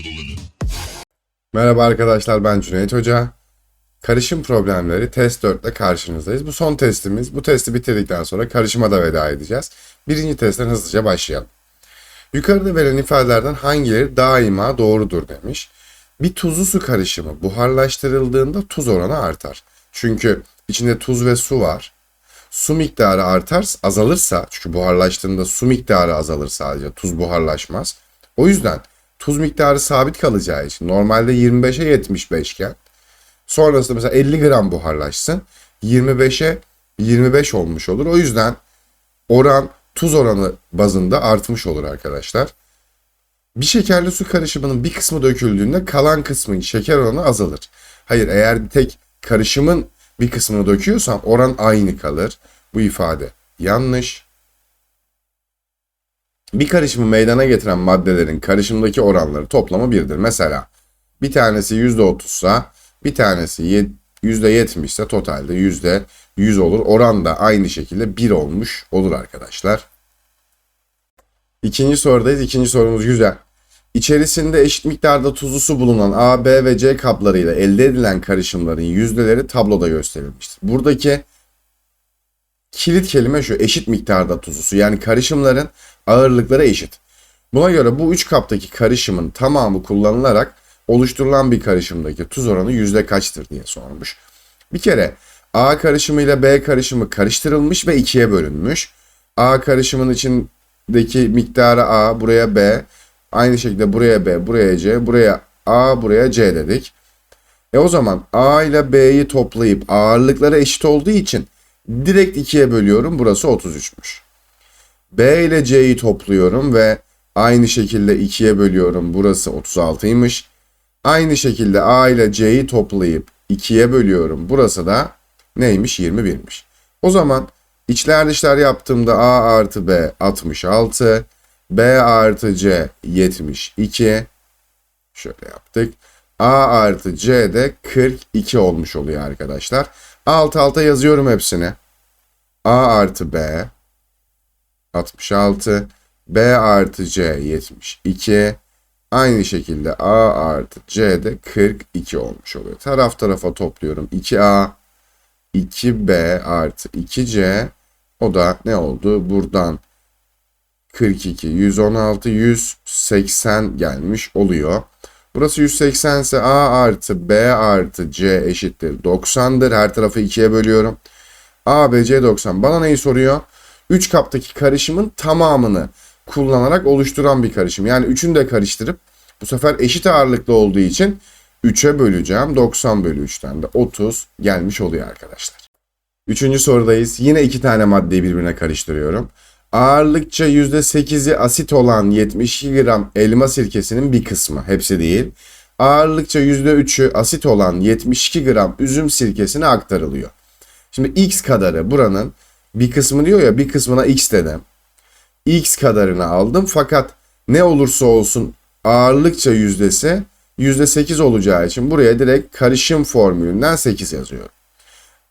limit. Merhaba arkadaşlar ben Cüneyt Hoca. Karışım problemleri test 4 ile karşınızdayız. Bu son testimiz. Bu testi bitirdikten sonra karışıma da veda edeceğiz. Birinci testten hızlıca başlayalım. Yukarıda verilen ifadelerden hangileri daima doğrudur demiş. Bir tuzlu su karışımı buharlaştırıldığında tuz oranı artar. Çünkü içinde tuz ve su var. Su miktarı artar, azalırsa çünkü buharlaştığında su miktarı azalır sadece tuz buharlaşmaz. O yüzden tuz miktarı sabit kalacağı için normalde 25'e 75 iken sonrasında mesela 50 gram buharlaşsın 25'e 25 olmuş olur. O yüzden oran tuz oranı bazında artmış olur arkadaşlar. Bir şekerli su karışımının bir kısmı döküldüğünde kalan kısmın şeker oranı azalır. Hayır eğer tek karışımın bir kısmını döküyorsam oran aynı kalır. Bu ifade yanlış. Bir karışımı meydana getiren maddelerin karışımdaki oranları toplamı birdir. Mesela bir tanesi %30 ise bir tanesi ye- %70 ise totalde %100 olur. Oran da aynı şekilde 1 olmuş olur arkadaşlar. İkinci sorudayız. İkinci sorumuz güzel. İçerisinde eşit miktarda tuzlu su bulunan A, B ve C kaplarıyla elde edilen karışımların yüzdeleri tabloda gösterilmiştir. Buradaki kilit kelime şu eşit miktarda tuzlu su. Yani karışımların ağırlıkları eşit. Buna göre bu üç kaptaki karışımın tamamı kullanılarak oluşturulan bir karışımdaki tuz oranı yüzde kaçtır diye sormuş. Bir kere A karışımı ile B karışımı karıştırılmış ve ikiye bölünmüş. A karışımın içindeki miktarı A, buraya B, aynı şekilde buraya B, buraya C, buraya A, buraya C dedik. E o zaman A ile B'yi toplayıp ağırlıkları eşit olduğu için direkt ikiye bölüyorum. Burası 33'müş. B ile C'yi topluyorum ve aynı şekilde ikiye bölüyorum. Burası 36'ymış. Aynı şekilde A ile C'yi toplayıp ikiye bölüyorum. Burası da neymiş? 21'miş. O zaman içler dışlar yaptığımda A artı B 66. B artı C 72. Şöyle yaptık. A artı C de 42 olmuş oluyor arkadaşlar. Alt alta yazıyorum hepsini. A artı B 66. B artı C 72. Aynı şekilde A artı C de 42 olmuş oluyor. Taraf tarafa topluyorum. 2A 2B artı 2C o da ne oldu? Buradan 42, 116, 180 gelmiş oluyor. Burası 180 ise A artı B artı C eşittir 90'dır. Her tarafı 2'ye bölüyorum. A, B, C 90. Bana neyi soruyor? 3 kaptaki karışımın tamamını kullanarak oluşturan bir karışım. Yani üçünü de karıştırıp bu sefer eşit ağırlıklı olduğu için 3'e böleceğim. 90 bölü 3'ten de 30 gelmiş oluyor arkadaşlar. Üçüncü sorudayız. Yine iki tane maddeyi birbirine karıştırıyorum. Ağırlıkça %8'i asit olan 72 gram elma sirkesinin bir kısmı, hepsi değil. Ağırlıkça %3'ü asit olan 72 gram üzüm sirkesine aktarılıyor. Şimdi x kadarı buranın bir kısmı diyor ya bir kısmına x dedim. x kadarını aldım fakat ne olursa olsun ağırlıkça yüzdesi %8 olacağı için buraya direkt karışım formülünden 8 yazıyorum.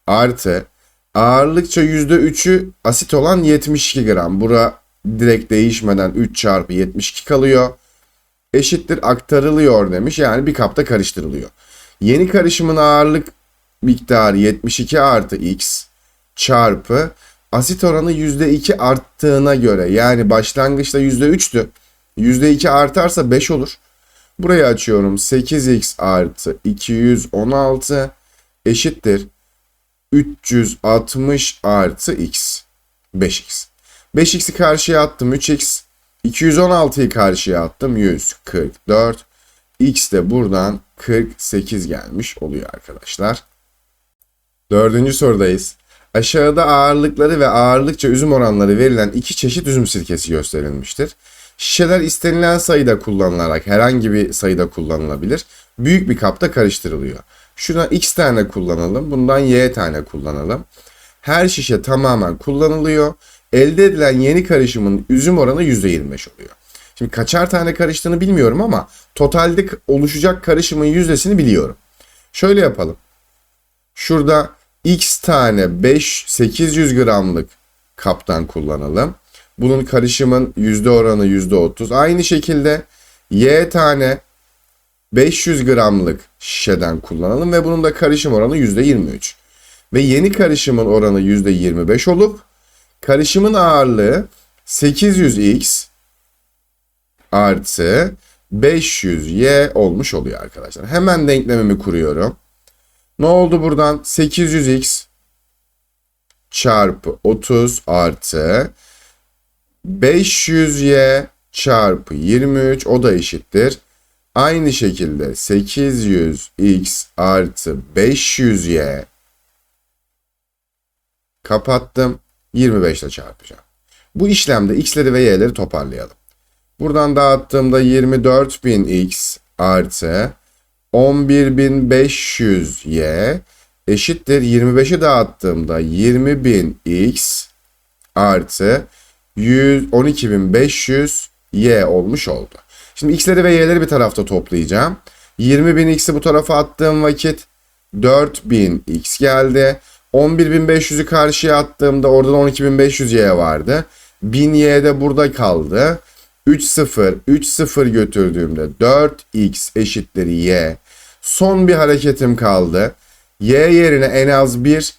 Artı ağırlıkça %3'ü asit olan 72 gram. Bura direkt değişmeden 3 çarpı 72 kalıyor. Eşittir aktarılıyor demiş. Yani bir kapta karıştırılıyor. Yeni karışımın ağırlık miktarı 72 artı x çarpı asit oranı %2 arttığına göre yani başlangıçta %3'tü. %2 artarsa 5 olur. Burayı açıyorum. 8x artı 216 eşittir 360 artı x. 5x. 5x'i karşıya attım 3x. 216'yı karşıya attım 144. x de buradan 48 gelmiş oluyor arkadaşlar. Dördüncü sorudayız. Aşağıda ağırlıkları ve ağırlıkça üzüm oranları verilen iki çeşit üzüm sirkesi gösterilmiştir. Şişeler istenilen sayıda kullanılarak herhangi bir sayıda kullanılabilir. Büyük bir kapta karıştırılıyor. Şuna x tane kullanalım. Bundan y tane kullanalım. Her şişe tamamen kullanılıyor. Elde edilen yeni karışımın üzüm oranı %25 oluyor. Şimdi kaçar tane karıştığını bilmiyorum ama totalde oluşacak karışımın yüzdesini biliyorum. Şöyle yapalım. Şurada x tane 5 800 gramlık kaptan kullanalım. Bunun karışımın yüzde oranı yüzde 30. Aynı şekilde y tane 500 gramlık şişeden kullanalım ve bunun da karışım oranı %23. Ve yeni karışımın oranı %25 olup karışımın ağırlığı 800x artı 500y olmuş oluyor arkadaşlar. Hemen denklemimi kuruyorum. Ne oldu buradan? 800x çarpı 30 artı 500y çarpı 23 o da eşittir. Aynı şekilde 800x artı 500y kapattım. 25 ile çarpacağım. Bu işlemde x'leri ve y'leri toparlayalım. Buradan dağıttığımda 24.000x artı 11.500y eşittir 25'i dağıttığımda 20.000x artı 12.500y olmuş oldu. Şimdi x'leri ve y'leri bir tarafta toplayacağım. 20.000x'i bu tarafa attığım vakit 4000x geldi. 11.500'ü karşıya attığımda oradan 12.500y vardı. 1000y de burada kaldı. 3 0 3 0 götürdüğümde 4x eşittir y. Son bir hareketim kaldı. y yerine en az 1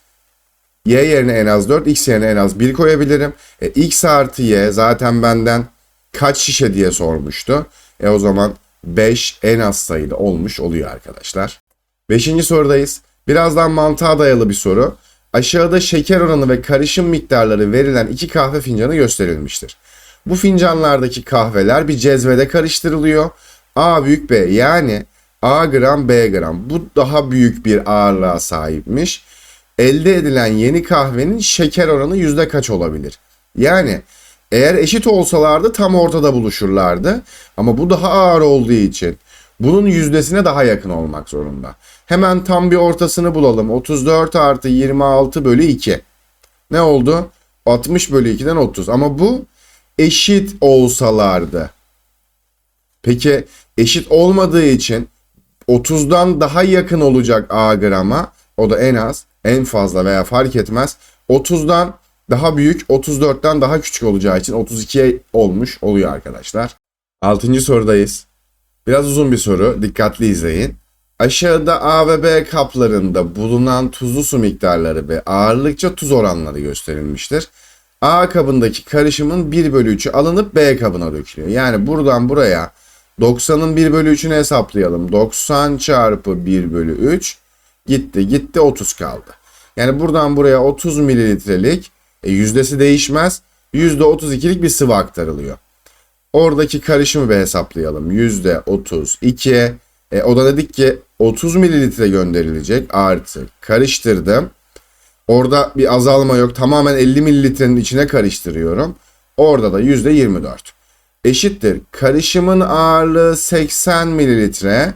y yerine en az 4 x yerine en az 1 koyabilirim. E, x artı y zaten benden kaç şişe diye sormuştu. E o zaman 5 en az sayıda olmuş oluyor arkadaşlar. Beşinci sorudayız. Birazdan mantığa dayalı bir soru. Aşağıda şeker oranı ve karışım miktarları verilen iki kahve fincanı gösterilmiştir. Bu fincanlardaki kahveler bir cezvede karıştırılıyor. A büyük B yani A gram B gram. Bu daha büyük bir ağırlığa sahipmiş. Elde edilen yeni kahvenin şeker oranı yüzde kaç olabilir? Yani eğer eşit olsalardı tam ortada buluşurlardı. Ama bu daha ağır olduğu için bunun yüzdesine daha yakın olmak zorunda. Hemen tam bir ortasını bulalım. 34 artı 26 bölü 2. Ne oldu? 60 bölü 2'den 30. Ama bu eşit olsalardı. Peki eşit olmadığı için 30'dan daha yakın olacak A grama. O da en az, en fazla veya fark etmez. 30'dan daha büyük, 34'ten daha küçük olacağı için 32'ye olmuş oluyor arkadaşlar. 6. sorudayız. Biraz uzun bir soru. Dikkatli izleyin. Aşağıda A ve B kaplarında bulunan tuzlu su miktarları ve ağırlıkça tuz oranları gösterilmiştir. A kabındaki karışımın 1 bölü 3'ü alınıp B kabına dökülüyor. Yani buradan buraya 90'ın 1 bölü 3'ünü hesaplayalım. 90 çarpı 1 bölü 3 gitti gitti 30 kaldı. Yani buradan buraya 30 mililitrelik e, yüzdesi değişmez. %32'lik bir sıvı aktarılıyor. Oradaki karışımı bir hesaplayalım. %32. E, o da dedik ki 30 mililitre gönderilecek artı karıştırdım. Orada bir azalma yok. Tamamen 50 mililitrenin içine karıştırıyorum. Orada da %24. Eşittir. Karışımın ağırlığı 80 mililitre.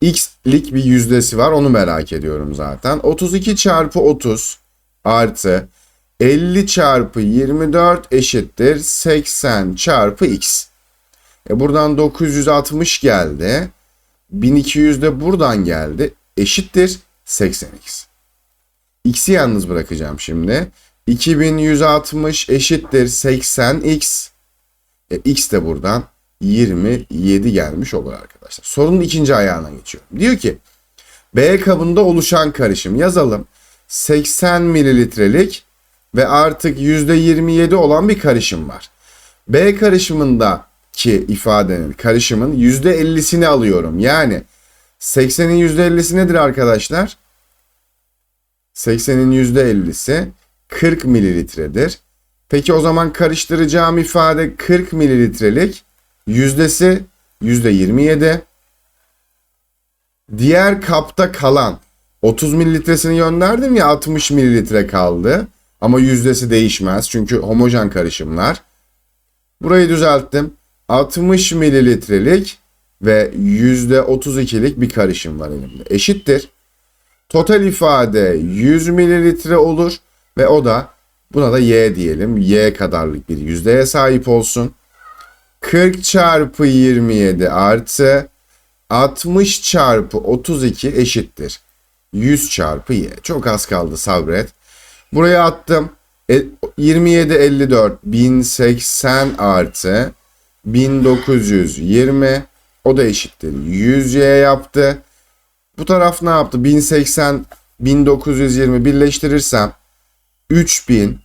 X'lik bir yüzdesi var. Onu merak ediyorum zaten. 32 çarpı 30 artı 50 çarpı 24 eşittir 80 çarpı x. E buradan 960 geldi. 1200 de buradan geldi. Eşittir 80x. X'i yalnız bırakacağım şimdi. 2160 eşittir 80x. E, x de buradan 27 gelmiş olur arkadaşlar. Sorunun ikinci ayağına geçiyorum. Diyor ki B kabında oluşan karışım yazalım. 80 mililitrelik ve artık %27 olan bir karışım var. B karışımındaki ifadenin karışımın %50'sini alıyorum. Yani 80'in %50'si nedir arkadaşlar? 80'in %50'si 40 mililitredir. Peki o zaman karıştıracağım ifade 40 mililitrelik yüzdesi %27. Diğer kapta kalan 30 mililitresini gönderdim ya 60 mililitre kaldı. Ama yüzdesi değişmez çünkü homojen karışımlar. Burayı düzelttim. 60 mililitrelik ve %32'lik bir karışım var elimde. Eşittir. Total ifade 100 mililitre olur ve o da buna da y diyelim. Y kadarlık bir yüzdeye sahip olsun. 40 çarpı 27 artı 60 çarpı 32 eşittir. 100 çarpı y. Çok az kaldı sabret. Buraya attım. E, 27 54 1080 artı 1920 O da eşittir 100y yaptı. Bu taraf ne yaptı? 1080, 1920 birleştirirsem 3000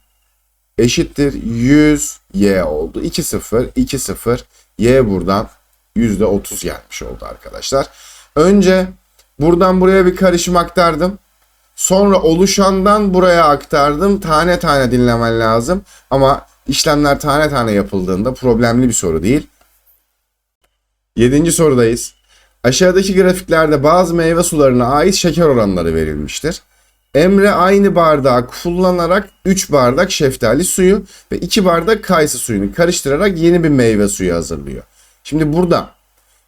eşittir 100y oldu. 2 0, 2 0. Y buradan %30 gelmiş oldu arkadaşlar. Önce buradan buraya bir karışım aktardım. Sonra oluşandan buraya aktardım. Tane tane dinlemen lazım. Ama işlemler tane tane yapıldığında problemli bir soru değil. Yedinci sorudayız. Aşağıdaki grafiklerde bazı meyve sularına ait şeker oranları verilmiştir. Emre aynı bardağı kullanarak 3 bardak şeftali suyu ve 2 bardak kayısı suyunu karıştırarak yeni bir meyve suyu hazırlıyor. Şimdi burada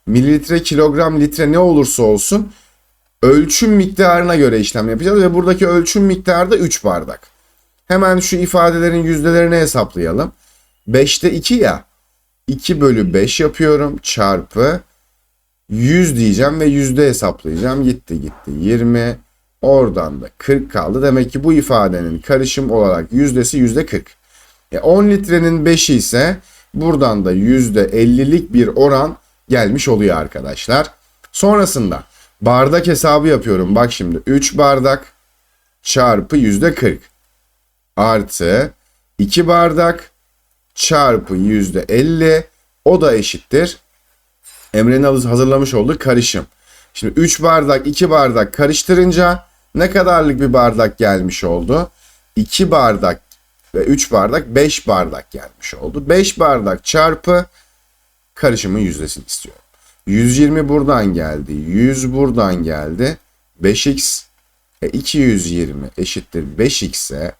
mililitre, kilogram, litre ne olursa olsun ölçüm miktarına göre işlem yapacağız ve buradaki ölçüm miktarı da 3 bardak. Hemen şu ifadelerin yüzdelerini hesaplayalım. 5'te 2 ya. 2 bölü 5 yapıyorum çarpı 100 diyeceğim ve yüzde hesaplayacağım. Gitti gitti 20 oradan da 40 kaldı. Demek ki bu ifadenin karışım olarak yüzdesi yüzde 40. E 10 litrenin 5'i ise buradan da yüzde 50'lik bir oran gelmiş oluyor arkadaşlar. Sonrasında bardak hesabı yapıyorum. Bak şimdi 3 bardak çarpı yüzde 40 artı 2 bardak çarpı yüzde 50 o da eşittir. Emre'nin hazırlamış olduğu karışım. Şimdi 3 bardak 2 bardak karıştırınca ne kadarlık bir bardak gelmiş oldu? 2 bardak ve 3 bardak 5 bardak gelmiş oldu. 5 bardak çarpı karışımın yüzdesini istiyorum. 120 buradan geldi. 100 buradan geldi. 5x e 220 eşittir 5x ise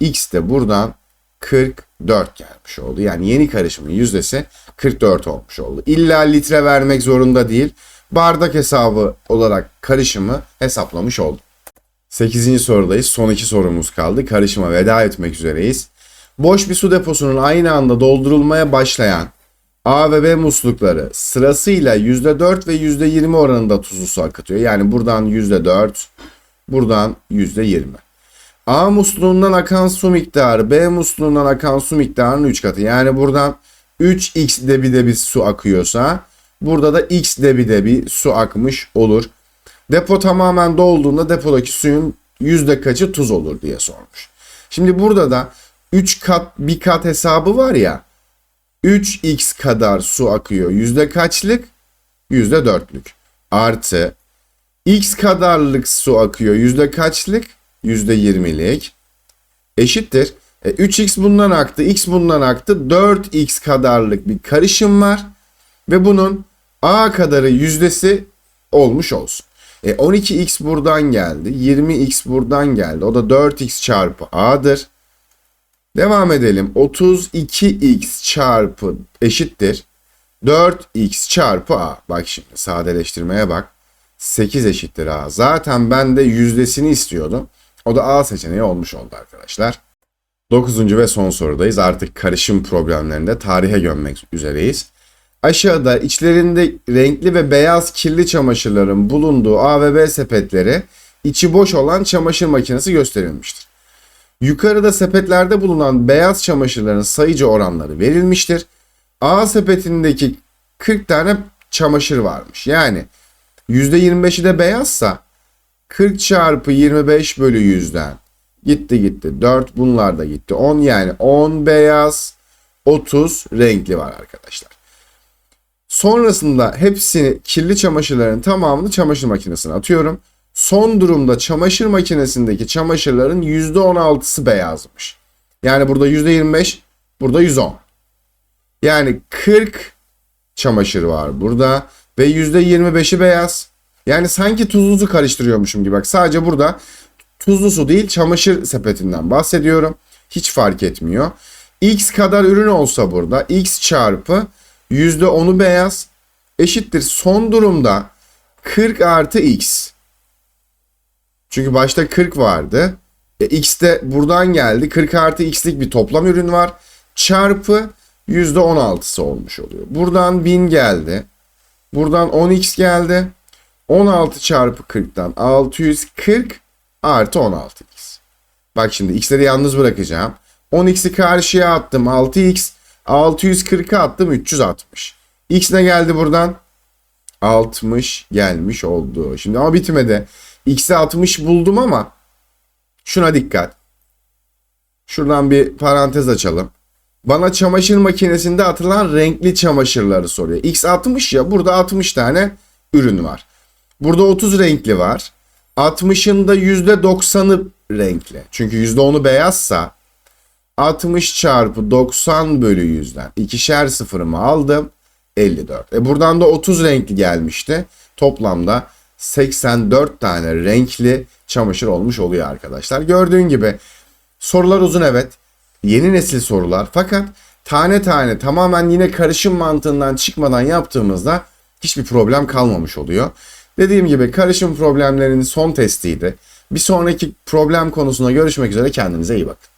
x de buradan 44 gelmiş oldu. Yani yeni karışımın yüzdesi 44 olmuş oldu. İlla litre vermek zorunda değil. Bardak hesabı olarak karışımı hesaplamış oldum. 8. sorudayız. Son iki sorumuz kaldı. Karışıma veda etmek üzereyiz. Boş bir su deposunun aynı anda doldurulmaya başlayan A ve B muslukları sırasıyla %4 ve %20 oranında tuzlu su akıtıyor. Yani buradan %4, buradan %20. A musluğundan akan su miktarı B musluğundan akan su miktarının 3 katı. Yani buradan 3x debide bir su akıyorsa burada da x debide bir su akmış olur. Depo tamamen dolduğunda depodaki suyun yüzde kaçı tuz olur diye sormuş. Şimdi burada da 3 kat bir kat hesabı var ya 3x kadar su akıyor. Yüzde kaçlık? Yüzde dörtlük. Artı x kadarlık su akıyor. Yüzde kaçlık? Yüzde yirmilik. Eşittir. E, 3x bundan aktı. X bundan aktı. 4x kadarlık bir karışım var. Ve bunun a kadarı yüzdesi olmuş olsun. E, 12x buradan geldi. 20x buradan geldi. O da 4x çarpı a'dır. Devam edelim. 32x çarpı eşittir. 4x çarpı a. Bak şimdi sadeleştirmeye bak. 8 eşittir a. Zaten ben de yüzdesini istiyordum. O da a seçeneği olmuş oldu arkadaşlar. 9. ve son sorudayız. Artık karışım problemlerinde tarihe gömmek üzereyiz. Aşağıda içlerinde renkli ve beyaz kirli çamaşırların bulunduğu A ve B sepetleri içi boş olan çamaşır makinesi gösterilmiştir. Yukarıda sepetlerde bulunan beyaz çamaşırların sayıcı oranları verilmiştir. A sepetindeki 40 tane çamaşır varmış. Yani %25'i de beyazsa 40 çarpı 25 bölü 100'den gitti gitti. 4 bunlar da gitti. 10 yani 10 beyaz 30 renkli var arkadaşlar. Sonrasında hepsini kirli çamaşırların tamamını çamaşır makinesine atıyorum. Son durumda çamaşır makinesindeki çamaşırların %16'sı beyazmış. Yani burada %25, burada 110. Yani 40 çamaşır var burada ve %25'i beyaz. Yani sanki tuzlu su karıştırıyormuşum gibi. Bak sadece burada tuzlu su değil çamaşır sepetinden bahsediyorum. Hiç fark etmiyor. X kadar ürün olsa burada X çarpı %10'u beyaz eşittir son durumda 40 artı X. Çünkü başta 40 vardı. E, X de buradan geldi. 40 artı X'lik bir toplam ürün var. Çarpı %16'sı olmuş oluyor. Buradan 1000 geldi. Buradan 10x geldi. 16 çarpı 40'tan 640 artı 16x. Bak şimdi x'leri yalnız bırakacağım. 10x'i karşıya attım 6x. 640'a attım 360. X ne geldi buradan? 60 gelmiş oldu. Şimdi ama bitmedi. X'e 60 buldum ama şuna dikkat. Şuradan bir parantez açalım. Bana çamaşır makinesinde atılan renkli çamaşırları soruyor. X 60 ya burada 60 tane ürün var. Burada 30 renkli var. 60'ın da %90'ı renkli. Çünkü %10'u beyazsa 60 çarpı 90 bölü 100'den ikişer sıfırımı aldım. 54. E buradan da 30 renkli gelmişti. Toplamda 84 tane renkli çamaşır olmuş oluyor arkadaşlar. Gördüğün gibi sorular uzun evet. Yeni nesil sorular fakat tane tane tamamen yine karışım mantığından çıkmadan yaptığımızda hiçbir problem kalmamış oluyor. Dediğim gibi karışım problemlerinin son testiydi. Bir sonraki problem konusunda görüşmek üzere kendinize iyi bakın.